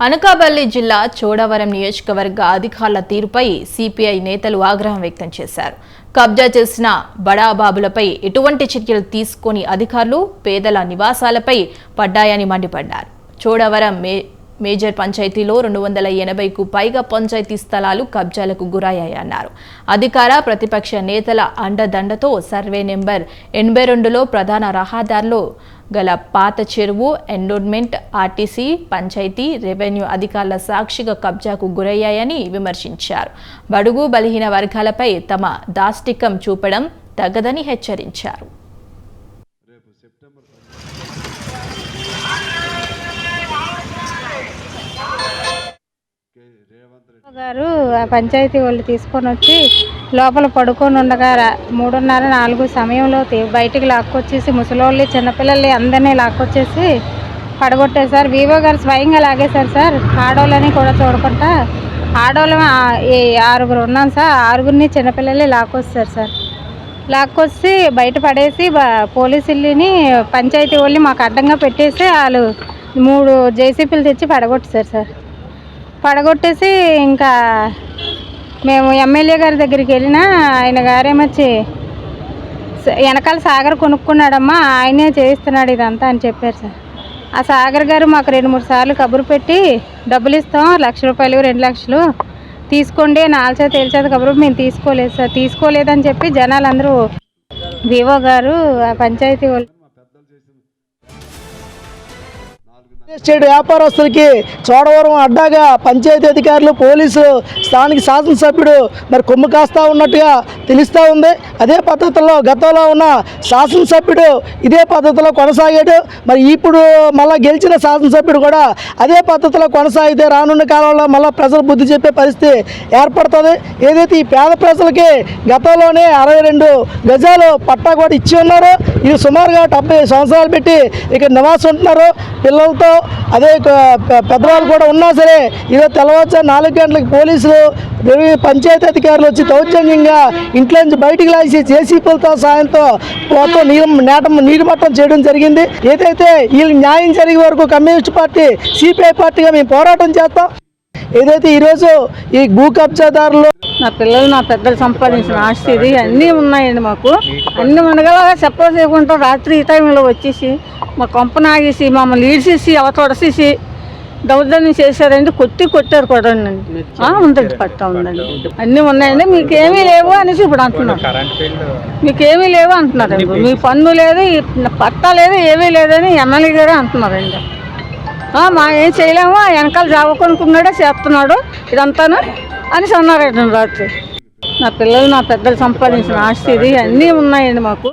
అనకాపల్లి జిల్లా చోడవరం నియోజకవర్గ అధికారుల తీరుపై సిపిఐ నేతలు ఆగ్రహం వ్యక్తం చేశారు. కబ్జా చేసిన బడాబాబులపై ఎటువంటి చర్యలు తీసుకొని అధికారులు పేదల నివాసాలపై పడ్డాయని మండిపడ్డారు. చోడవరం మే మేజర్ పంచాయతీలో రెండు వందల ఎనభైకు పైగా పంచాయతీ స్థలాలు కబ్జాలకు గురయ్యాయన్నారు అధికార ప్రతిపక్ష నేతల అండదండతో సర్వే నెంబర్ ఎనభై రెండులో ప్రధాన రహదారిలో గల పాత చెరువు ఎండోన్మెంట్ ఆర్టీసీ పంచాయతీ రెవెన్యూ అధికారుల సాక్షిగా కబ్జాకు గురయ్యాయని విమర్శించారు. బడుగు బలహీన వర్గాలపై తమ దాష్టికం చూపడం తగదని హెచ్చరించారు. గారు ఆ పంచాయతీ వాళ్ళు తీసుకొని వచ్చి లోపల పడుకొని ఉండగా మూడున్నర నాలుగు సమయంలో బయటికి లాక్కొచ్చేసి ముసలోళ్ళు చిన్నపిల్లల్ని అందరినీ లాక్కొచ్చేసి పడగొట్టారు సార్. వివో గారు స్వయంగా లాగేశారు సార్. ఆడోళ్ళని కూడా చూడకుండా ఆడవాళ్ళం ఆరుగురు ఉన్నాం సార్. ఆరుగురిని చిన్నపిల్లల్ని లాక్కొస్తారు సార్. లాక్కొచ్చి బయట పడేసి పోలీసుల్ని పంచాయతీ వాళ్ళని మాకు అడ్డంగా పెట్టేసి వాళ్ళు మూడు జేసీపీలు తెచ్చి పడగొట్టారు సార్. పడగొట్టేసి ఇంకా మేము ఎమ్మెల్యే గారి దగ్గరికి వెళ్ళినా ఆయన గారేమొచ్చి వెనకాల సాగర్ కొనుక్కున్నాడమ్మా ఆయనే చేయిస్తున్నాడు ఇదంతా అని చెప్పారు సార్. ఆ సాగర్ గారు మాకు రెండు మూడు సార్లు కబురు పెట్టి డబ్బులు ఇస్తాం లక్ష రూపాయలు రెండు లక్షలు తీసుకోండి నాలుగు తేల్చేది కబురు మేము తీసుకోలేదు సార్ తీసుకోలేదని చెప్పి జనాలు అందరూ వివో గారు ఆ పంచాయతీ వాళ్ళు ఎస్టేట్ వ్యాపారస్తులకి చోడవరం అడ్డాగా పంచాయతీ అధికారులు పోలీసులు స్థానిక శాసనసభ్యుడు మరి కొమ్ము కాస్తా ఉన్నట్టుగా తెలుస్తూ ఉంది. అదే పద్ధతిలో గతంలో ఉన్న శాసనసభ్యుడు ఇదే పద్ధతిలో కొనసాగాడు మరి ఇప్పుడు మళ్ళీ గెలిచిన శాసనసభ్యుడు కూడా అదే పద్ధతిలో కొనసాగితే రానున్న కాలంలో మళ్ళీ ప్రజలు బుద్ధి చెప్పే పరిస్థితి ఏర్పడుతుంది. ఏదైతే ఈ పేద ప్రజలకి గతంలోనే అరవై రెండు గజాలు పట్టా కూడా ఇచ్చి ఉన్నారు ఇది సుమారుగా డెబ్బై సంవత్సరాలు పెట్టి ఇక్కడ నివాసం ఉంటున్నారు. పిల్లలతో అదే పెద్దవాళ్ళు కూడా ఉన్నా సరే ఈరోజు తెల్లవారుజాము నాలుగు గంటలకు పోలీసులు పంచాయతీ అధికారులు వచ్చి దౌర్జన్యంగా ఇంట్లో నుంచి బయటికి లాగేసి జేసీపీలతో సాయంతో మొత్తం నీరు నేట నీరు మట్టం చేయడం జరిగింది. ఏదైతే వీళ్ళు న్యాయం జరిగే వరకు కమ్యూనిస్ట్ పార్టీ సిపిఐ పార్టీగా మేము పోరాటం చేస్తాం. ఏదైతే ఈరోజు ఈ భూ కబ్జాదారులు నా పిల్లలు నా పెద్దలు సంపాదించిన ఆస్తి ఇది. అన్నీ ఉన్నాయండి మాకు. అన్ని ఉండగలగా సపోజ్ చేయకుండా రాత్రి ఈ టైంలో వచ్చేసి మా కొంప నాగేసి మమ్మల్ని ఈడ్చేసి అవతొడసేసి దౌర్జన్యం చేశారండి కొట్టి కొట్టారు కూడా ఉందండి పట్టా ఉందండి. అన్నీ ఉన్నాయండి. మీకు ఏమీ లేవు అనేసి ఇప్పుడు అంటున్నారు. మీకేమీ లేవు అంటున్నారండి. మీ పన్ను లేదు పట్టా లేదు ఏమీ లేదని ఎమ్మెల్యే గారే అంటున్నారండి. ఆ, మా ఏం చేయలేము ఆ వెనకాల జావ కొనుక్కున్నాడే చేస్తున్నాడు ఇదంతాను అని అన్నారండి రాత్రి. నా పిల్లలు నా పెద్దలు సంపాదించిన ఆస్తి ఇది అన్నీ ఉన్నాయండి మాకు.